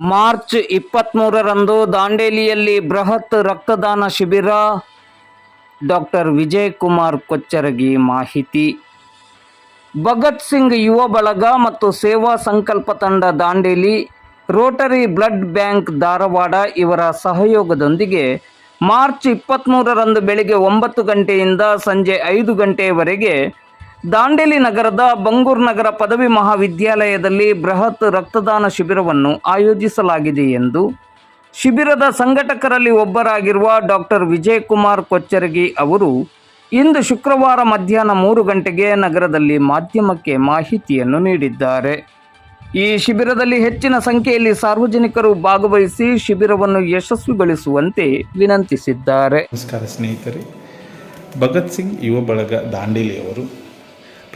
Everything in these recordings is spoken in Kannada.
ಮಾರ್ಚ್ ಇಪ್ಪತ್ತ್ಮೂರರಂದು ದಾಂಡೇಲಿಯಲ್ಲಿ ಬೃಹತ್ ರಕ್ತದಾನ ಶಿಬಿರ. ಡಾಕ್ಟರ್ ವಿಜಯ್ ಕುಮಾರ್ ಕೊಚ್ಚರಗಿ ಮಾಹಿತಿ. ಭಗತ್ ಸಿಂಗ್ ಯುವ ಬಳಗ ಮತ್ತು ಸೇವಾ ಸಂಕಲ್ಪ ತಂಡ Dandeli, rotary blood bank Dharwad ಇವರ ಸಹಯೋಗದೊಂದಿಗೆ ಮಾರ್ಚ್ ಇಪ್ಪತ್ತ್ಮೂರರಂದು ಬೆಳಗ್ಗೆ ಒಂಬತ್ತು ಗಂಟೆಯಿಂದ ಸಂಜೆ ಐದು ಗಂಟೆಯವರೆಗೆ ದಾಂಡೇಲಿ ನಗರದ ಬಂಗೂರ್ ನಗರ ಪದವಿ ಮಹಾವಿದ್ಯಾಲಯದಲ್ಲಿ ಬೃಹತ್ ರಕ್ತದಾನ ಶಿಬಿರವನ್ನು ಆಯೋಜಿಸಲಾಗಿದೆ ಎಂದು ಶಿಬಿರದ ಸಂಘಟಕರಲ್ಲಿ ಒಬ್ಬರಾಗಿರುವ ಡಾಕ್ಟರ್ ವಿಜಯಕುಮಾರ್ ಕೊಚ್ಚರಗಿ ಅವರು ಇಂದು ಶುಕ್ರವಾರ ಮಧ್ಯಾಹ್ನ ಮೂರು ಗಂಟೆಗೆ ನಗರದಲ್ಲಿ ಮಾಧ್ಯಮಕ್ಕೆ ಮಾಹಿತಿಯನ್ನು ನೀಡಿದ್ದಾರೆ. ಈ ಶಿಬಿರದಲ್ಲಿ ಹೆಚ್ಚಿನ ಸಂಖ್ಯೆಯಲ್ಲಿ ಸಾರ್ವಜನಿಕರು ಭಾಗವಹಿಸಿ ಶಿಬಿರವನ್ನು ಯಶಸ್ವಿಗೊಳಿಸುವಂತೆ ವಿನಂತಿಸಿದ್ದಾರೆ. ನಮಸ್ಕಾರ ಸ್ನೇಹಿತರೆ, ಭಗತ್ ಸಿಂಗ್ ಯುವ ಬಳಗ ದಾಂಡೇಲಿಯವರು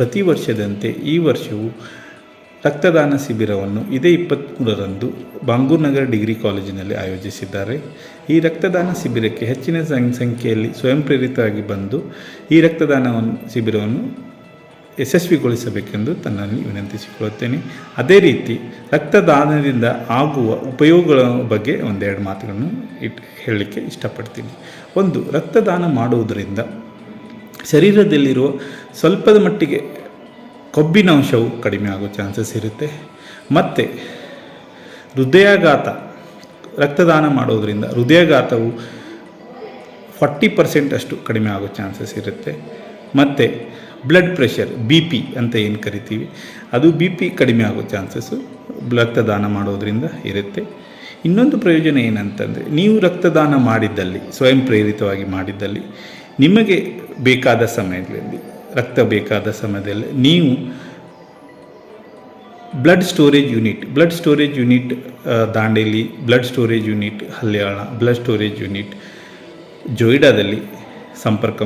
ಪ್ರತಿ ವರ್ಷದಂತೆ ಈ ವರ್ಷವೂ ರಕ್ತದಾನ ಶಿಬಿರವನ್ನು ಇದೇ ಇಪ್ಪತ್ತ್ಮೂರರಂದು ಬಾಂಗೂರ್ನಗರ ಡಿಗ್ರಿ ಕಾಲೇಜಿನಲ್ಲಿ ಆಯೋಜಿಸಿದ್ದಾರೆ. ಈ ರಕ್ತದಾನ ಶಿಬಿರಕ್ಕೆ ಹೆಚ್ಚಿನ ಸಂಖ್ಯೆಯಲ್ಲಿ ಸ್ವಯಂ ಪ್ರೇರಿತರಾಗಿ ಬಂದು ಈ ರಕ್ತದಾನವನ್ನು ಶಿಬಿರವನ್ನು ಯಶಸ್ವಿಗೊಳಿಸಬೇಕೆಂದು ತನ್ನಲ್ಲಿ ವಿನಂತಿಸಿಕೊಳ್ಳುತ್ತೇನೆ. ಅದೇ ರೀತಿ ರಕ್ತದಾನದಿಂದ ಆಗುವ ಉಪಯೋಗಗಳ ಬಗ್ಗೆ ಒಂದೆರಡು ಮಾತುಗಳನ್ನು ಇಟ್, ಹೇಳಲಿಕ್ಕೆ ಇಷ್ಟಪಡ್ತೀನಿ. ಒಂದು, ರಕ್ತದಾನ ಮಾಡುವುದರಿಂದ ಶರೀರದಲ್ಲಿರುವ ಸ್ವಲ್ಪದ ಮಟ್ಟಿಗೆ ಕೊಬ್ಬಿನ ಅಂಶವು ಕಡಿಮೆ ಆಗೋ ಚಾನ್ಸಸ್ ಇರುತ್ತೆ. ಮತ್ತು ಹೃದಯಾಘಾತ, ರಕ್ತದಾನ ಮಾಡೋದರಿಂದ ಹೃದಯಾಘಾತವು ಫಾರ್ಟಿ ಪರ್ಸೆಂಟ್ ಅಷ್ಟು ಕಡಿಮೆ ಆಗೋ ಚಾನ್ಸಸ್ ಇರುತ್ತೆ. ಮತ್ತು ಬ್ಲಡ್ ಪ್ರೆಷರ್, ಬಿ ಪಿ ಅಂತ ಏನು ಕರಿತೀವಿ, ಅದು ಬಿ ಪಿ ಕಡಿಮೆ ಆಗೋ ಚಾನ್ಸಸ್ಸು ರಕ್ತದಾನ ಮಾಡೋದರಿಂದ ಇರುತ್ತೆ. ಇನ್ನೊಂದು ಪ್ರಯೋಜನ ಏನಂತಂದರೆ, ನೀವು ರಕ್ತದಾನ ಮಾಡಿದ್ದಲ್ಲಿ, ಸ್ವಯಂ ಪ್ರೇರಿತವಾಗಿ ಮಾಡಿದ್ದಲ್ಲಿ ನಿಮಗೆ ಬೇಕಾದ ಸಮಯದಲ್ಲಿ, ರಕ್ತ ಬೇಕಾದ ಸಮಯದಲ್ಲಿ ನೀವು blood storage unit blood storage unit Dandeli blood storage unit ಹಲ್ಯಾಣ blood storage unit ಜೊಯ್ಡಾದಲ್ಲಿ ಸಂಪರ್ಕ